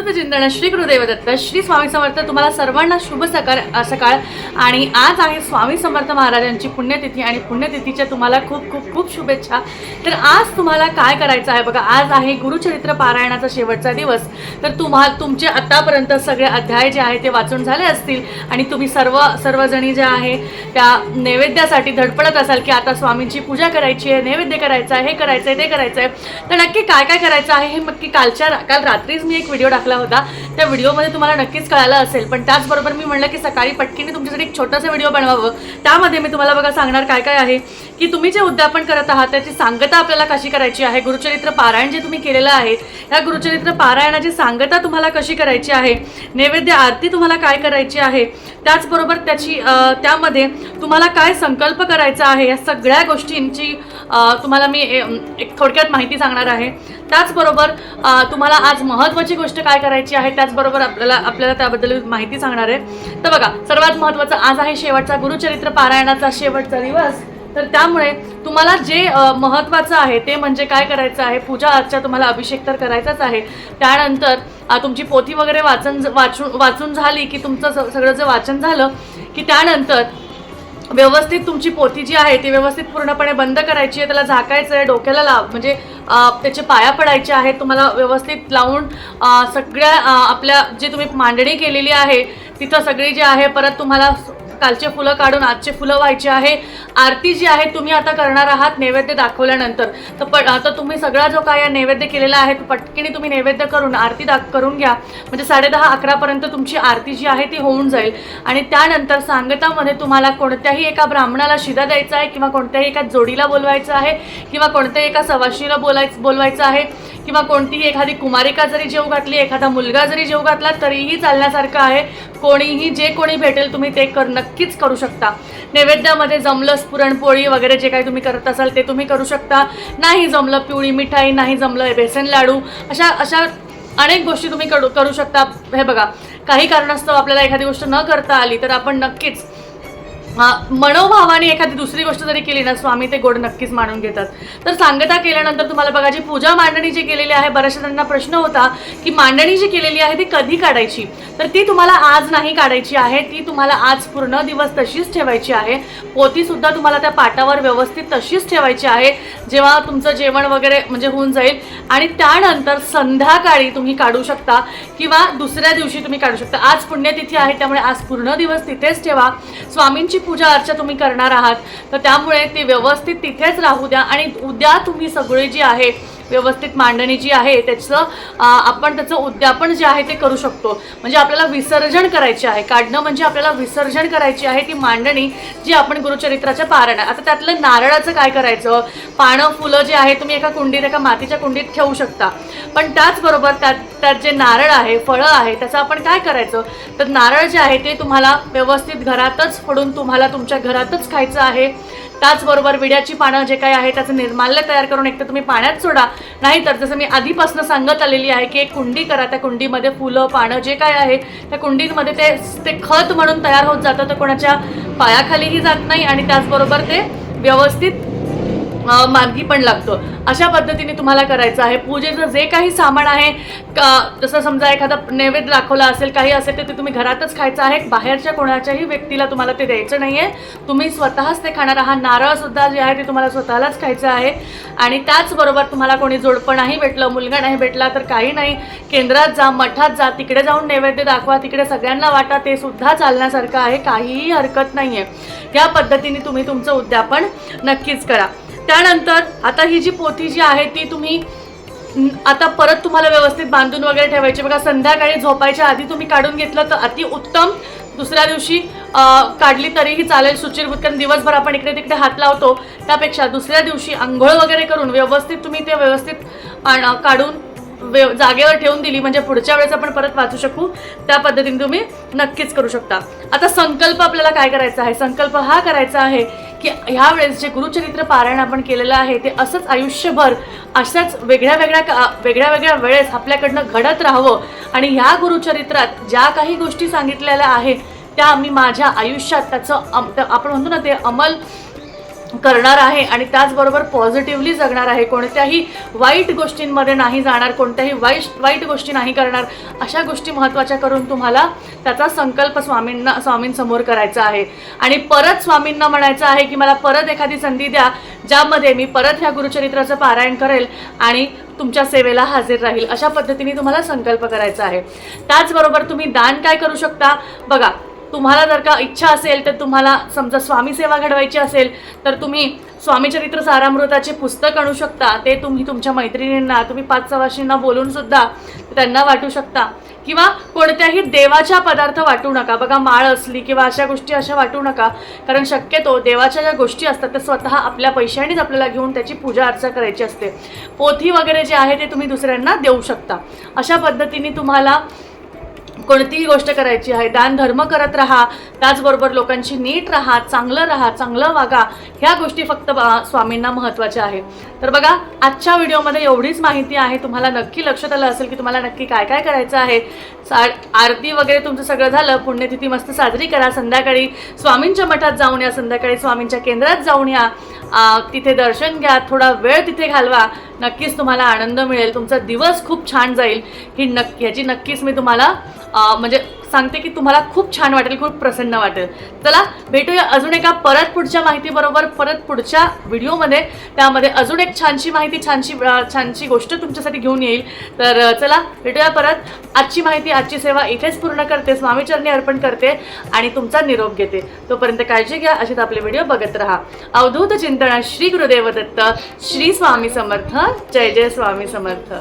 अमृत चिंतन श्री गुरुदेवदत्त श्री स्वामी समर्थ. तुम्हाला सर्वांना शुभ सकाळ सकाळ. आणि आज आहे स्वामी समर्थ महाराजांची पुण्यतिथी आणि पुण्यतिथीच्या तुम्हाला खूप खूप खूप शुभेच्छा. तर आज तुम्हाला काय करायचं आहे बघा आज आहे गुरुचरित्र पारायणाचा शेवटचा दिवस. तर तुम्हा तुमचे आतापर्यंत सगळे अध्याय जे आहे ते वाचून झाले असतील. आणि तुम्ही सर्व सर्वजणी ज्या आहे त्या नैवेद्यासाठी धडपडत असाल की आता स्वामींची पूजा करायची आहे नैवेद्य करायचं आहे हे करायचं आहे ते करायचं आहे तर नक्की काय काय करायचं आहे हे नक्की कालच्या काल रात्रीच मी एक व्हिडिओ टाकला होता. त्या व्हिडिओमध्ये तुम्हाला नक्कीच कळालं असेल. पण त्याचबरोबर मी म्हणलं की सकाळी पटकीने तुमच्यासाठी एक छोटासा व्हिडिओ बनवावं. त्यामध्ये मी तुम्हाला बघा सांगणार काय काय आहे. की तुम्ही जे उद्यापन करत आहात त्याची सांगता आपल्याला कशी करायची आहे? गुरुचरित्र पारायण जे तुम्ही केलेलं आहे या गुरुचरित्र पारायणाची सांगता तुम्हाला कशी करायची आहे? नैवेद्य आरती तुम्हाला काय करायची आहे? त्याचबरोबर त्याची त्यामध्ये तुम्हाला काय संकल्प करायचा आहे? या सगळ्या गोष्टींची तुम्हाला मी एक थोडक्यात माहिती सांगणार आहे. त्याचबरोबर तुम्हाला आज महत्त्वाची गोष्ट काय करायची आहे त्याचबरोबर आपल्याला आपल्याला त्याबद्दल माहिती सांगणार आहे. तर बघा सर्वात महत्त्वाचं आज आहे शेवटचा गुरुचरित्र पारायणाचा शेवटचा दिवस. तर त्यामुळे तुम्हाला जे महत्त्वाचं आहे ते म्हणजे काय करायचं आहे पूजा अर्चा तुम्हाला अभिषेक तर करायचाच आहे. त्यानंतर तुमची पोथी वगैरे वाचन वाचून वाचून झाली की तुमचं सगळं जे वाचन झालं की त्यानंतर व्यवस्थित तुमची पोती जी आहे ती व्यवस्थित पूर्णपणे बंद करायची आहे त्याला झाकायचं आहे डोक्याला लाव म्हणजे त्याचे पाया पडायचे आहेत तुम्हाला व्यवस्थित लावून सगळ्या आपल्या जी तुम्ही मांडणी केलेली आहे तिथं सगळी जी आहे परत तुम्हाला कालचे फुलं काढून आजचे फुलं व्हायचे आहे. आरती जी आहे तुम्ही आता करणार आहात नैवेद्य दाखवल्यानंतर. तर प आता तुम्ही सगळा जो काय नैवेद्य केलेला आहे तो पटकीने तुम्ही नैवेद्य करून आरती दाख करून घ्या. म्हणजे साडेदहा अकरापर्यंत तुमची आरती जी आहे ती होऊन जाईल. आणि त्यानंतर सांगतामध्ये तुम्हाला कोणत्याही एका ब्राह्मणाला शिदा द्यायचा आहे किंवा कोणत्याही एका जोडीला बोलवायचं आहे किंवा कोणत्याही एका सवाशीला बोलायचं बोलवायचं आहे. किंवा कोणतीही एखादी कुमारिका जरी जेव घातली एखादा मुलगा जरी जेव घातला तरीही चालण्यासारखं आहे. कोणीही जे कोणी भेटेल तुम्ही ते कर नक्कीच करू शकता. नैवेद्यामध्ये जमलंच पुरणपोळी वगैरे जे काही तुम्ही करत असाल ते तुम्ही करू शकता. नाही जमलं पिवळी मिठाई नाही जमलं बेसन लाडू अशा अशा अनेक गोष्टी तुम्ही करू करू शकता. हे बघा काही कारणास्तव आपल्याला एखादी गोष्ट न करता आली तर आपण नक्कीच मनोभावाने एखादी दुसरी गोष्ट जरी केली ना स्वामी ते गोड नक्कीच मानून घेतात. तर सांगता केल्यानंतर तुम्हाला बघा जी पूजा मांडणी जी केलेली आहे बऱ्याचशा त्यांना प्रश्न होता की मांडणी जी केलेली आहे ती कधी काढायची? तर ती तुम्हाला आज नाही काढायची आहे ती तुम्हाला आज पूर्ण दिवस तशीच ठेवायची आहे. पोतीसुद्धा तुम्हाला त्या पाटावर व्यवस्थित तशीच ठेवायची आहे. जेव्हा तुमचं जेवण वगैरे म्हणजे होऊन जाईल आणि त्यानंतर संध्याकाळी तुम्ही काढू शकता किंवा दुसऱ्या दिवशी तुम्ही काढू शकता. आज पुण्यतिथी आहे त्यामुळे आज पूर्ण दिवस तिथेच ठेवा. स्वामींची पूजा अर्चा तुम्ही करणार आहात. तर त्यामुळे ती व्यवस्थित तिथेच राहू द्या आणि उद्या तुम्ही सगळे जी आहे व्यवस्थित मांडणी जी आहे त्याचं आपण त्याचं उद्यापन जे आहे ते करू शकतो. म्हणजे आपल्याला विसर्जन करायचे आहे. काढणं म्हणजे आपल्याला विसर्जन करायची आहे ती मांडणी जी आपण गुरुचरित्राच्या पारण आता त्यातलं नारळाचं काय करायचं? पानं फुलं जे आहे तुम्ही एका कुंडीत एका मातीच्या कुंडीत ठेवू शकता. पण त्याचबरोबर त्यात त्यात जे नारळ आहे फळं आहे त्याचं आपण काय करायचं? तर नारळ जे आहे ते तुम्हाला व्यवस्थित घरातच फोडून तुम्हाला तुमच्या घरातच खायचं आहे. त्याचबरोबर विड्याची पानं जे काही आहे त्याचं निर्माल्य तयार करून एक तर तुम्ही पाण्यात सोडा. नाहीतर जसं मी आधीपासून सांगत आलेली आहे की एक कुंडी करा. त्या कुंडीमध्ये फुलं पानं जे काय आहे त्या कुंडीमध्ये ते ते खत म्हणून तयार होत जातं. तर कोणाच्या पायाखालीही जात नाही आणि त्याचबरोबर ते व्यवस्थित मार्गी पण लागतो. अशा पद्धतीने तुम्हाला करायचं आहे. पूजेचं जे काही सामान आहे का जसं समजा एखादा नैवेद्य दाखवला असेल काही असेल तर ते तुम्ही घरातच खायचं आहे. बाहेरच्या कोणाच्याही व्यक्तीला तुम्हाला ते द्यायचं नाही आहे तुम्ही स्वतःच ते खाणार आहात. नारळसुद्धा जे आहे ते तुम्हाला स्वतःलाच खायचं आहे. आणि त्याचबरोबर तुम्हाला कोणी जोडपं नाही भेटलं मुलगा नाही भेटला तर काही नाही. केंद्रात जा मठात जा तिकडे जाऊन नैवेद्य दाखवा तिकडे सगळ्यांना वाटा ते सुद्धा चालण्यासारखं आहे. काहीही हरकत नाही आहे या पद्धतीने तुम्ही तुमचं उद्यापन नक्कीच करा. त्यानंतर आता ही जी पोथी जी आहे ती तुम्ही आता परत तुम्हाला व्यवस्थित बांधून वगैरे ठेवायची. बघा संध्याकाळी झोपायच्या आधी तुम्ही काढून घेतलं तर अति उत्तम. दुसऱ्या दिवशी काढली तरीही चालेल. सुचिरभूत कारण दिवसभर आपण इकडे तिकडे हात लावतो. त्यापेक्षा दुसऱ्या दिवशी आंघोळ वगैरे करून व्यवस्थित तुम्ही ते व्यवस्थित पाण- काढून वे जागेवर ठेवून दिली. म्हणजे पुढच्या वेळेस आपण परत वाचू शकू. त्या पद्धतीने तुम्ही नक्कीच करू शकता. आता संकल्प आपल्याला काय करायचा आहे? संकल्प हा करायचा आहे की ह्या वेळेस जे गुरुचरित्र पारायण आपण केलेलं आहे ते असंच आयुष्यभर अशाच वेगळ्या वेगळ्या का- वेगळ्या वेगळ्या वेळेस आपल्याकडनं घडत राहावं. आणि ह्या गुरुचरित्रात ज्या काही गोष्टी सांगितलेल्या आहेत त्या मी माझ्या आयुष्यात त्याचं आपण म्हणतो ना ते अमल करणार आहे आणि त्याचबरोबर पॉझिटिव्हली जगणार आहे. कोणत्याही वाईट गोष्टींमध्ये नाही जाणार कोणत्याही वाईट वाईट गोष्टी नाही करणार अशा गोष्टी महत्त्वाच्या करून तुम्हाला त्याचा संकल्प स्वामींना स्वामींसमोर करायचा आहे. आणि परत स्वामींना म्हणायचं आहे की मला परत एखादी संधी द्या ज्यामध्ये मी परत ह्या गुरुचरित्राचं पारायण करेल आणि तुमच्या सेवेला हजर राहील. अशा पद्धतीने तुम्हाला संकल्प करायचा आहे. त्याचबरोबर तुम्ही दान काय करू शकता? बघा तुम्हाला जर का इच्छा असेल तर तुम्हाला समजा स्वामी सेवा घडवायची असेल तर तुम्ही स्वामीचरित्र सारामृताचे पुस्तक आणू शकता. ते तुम्ही तुमच्या मैत्रिणींना तुम्ही पाच सवाशींना बोलूनसुद्धा त्यांना वाटू शकता. किंवा कोणत्याही देवाच्या पदार्थ वाटू नका. बघा माळ असली किंवा अशा गोष्टी अशा वाटू नका. कारण शक्यतो देवाच्या ज्या गोष्टी असतात त्या स्वतः आपल्या पैशानेच आपल्याला घेऊन त्याची पूजा अर्चा करायची असते. पोथी वगैरे जे आहे ते तुम्ही दुसऱ्यांना देऊ शकता. अशा पद्धतीने तुम्हाला कोणतीही गोष्ट करायची आहे दान धर्म करत राहा त्याचबरोबर लोकांशी नीट राहा चांगलं राहा चांगलं वागा ह्या गोष्टी फक्त बा- स्वामींना महत्त्वाच्या आहे. तर बघा आजच्या व्हिडिओमध्ये एवढीच माहिती आहे. तुम्हाला नक्की लक्षात आलं असेल की तुम्हाला नक्की काय काय करायचं आहे. सा आरती वगैरे तुमचं सगळं झालं. पुण्यतिथी मस्त साजरी करा. संध्याकाळी स्वामींच्या मठात जाऊन या. संध्याकाळी स्वामींच्या केंद्रात जाऊन या. तिथे दर्शन घ्या. थोडा वेळ तिथे घालवा. नक्कीच तुम्हाला आनंद मिळेल. तुमचा दिवस खूप छान जाईल. ही नक्की ह्याची नक्कीच मी तुम्हाला म्हणजे सांगते की तुम्हाला खूप छान वाटेल खूप प्रसन्न वाटेल. चला भेटूया अजून एका परत पुढच्या माहितीबरोबर परत पुढच्या व्हिडिओमध्ये. त्यामध्ये अजून एक छानशी माहिती छानशी छानशी गोष्ट तुमच्यासाठी घेऊन येईल. तर चला भेटूया परत. आजची माहिती आजची सेवा इथेच पूर्ण करते. स्वामीचरणी अर्पण करते आणि तुमचा निरोप घेते. तोपर्यंत काळजी घ्या असेच आपले व्हिडिओ बघत राहा. अवधूत चिंतन श्री गुरुदेव दत्त श्री स्वामी समर्थ. जय जय स्वामी समर्थ.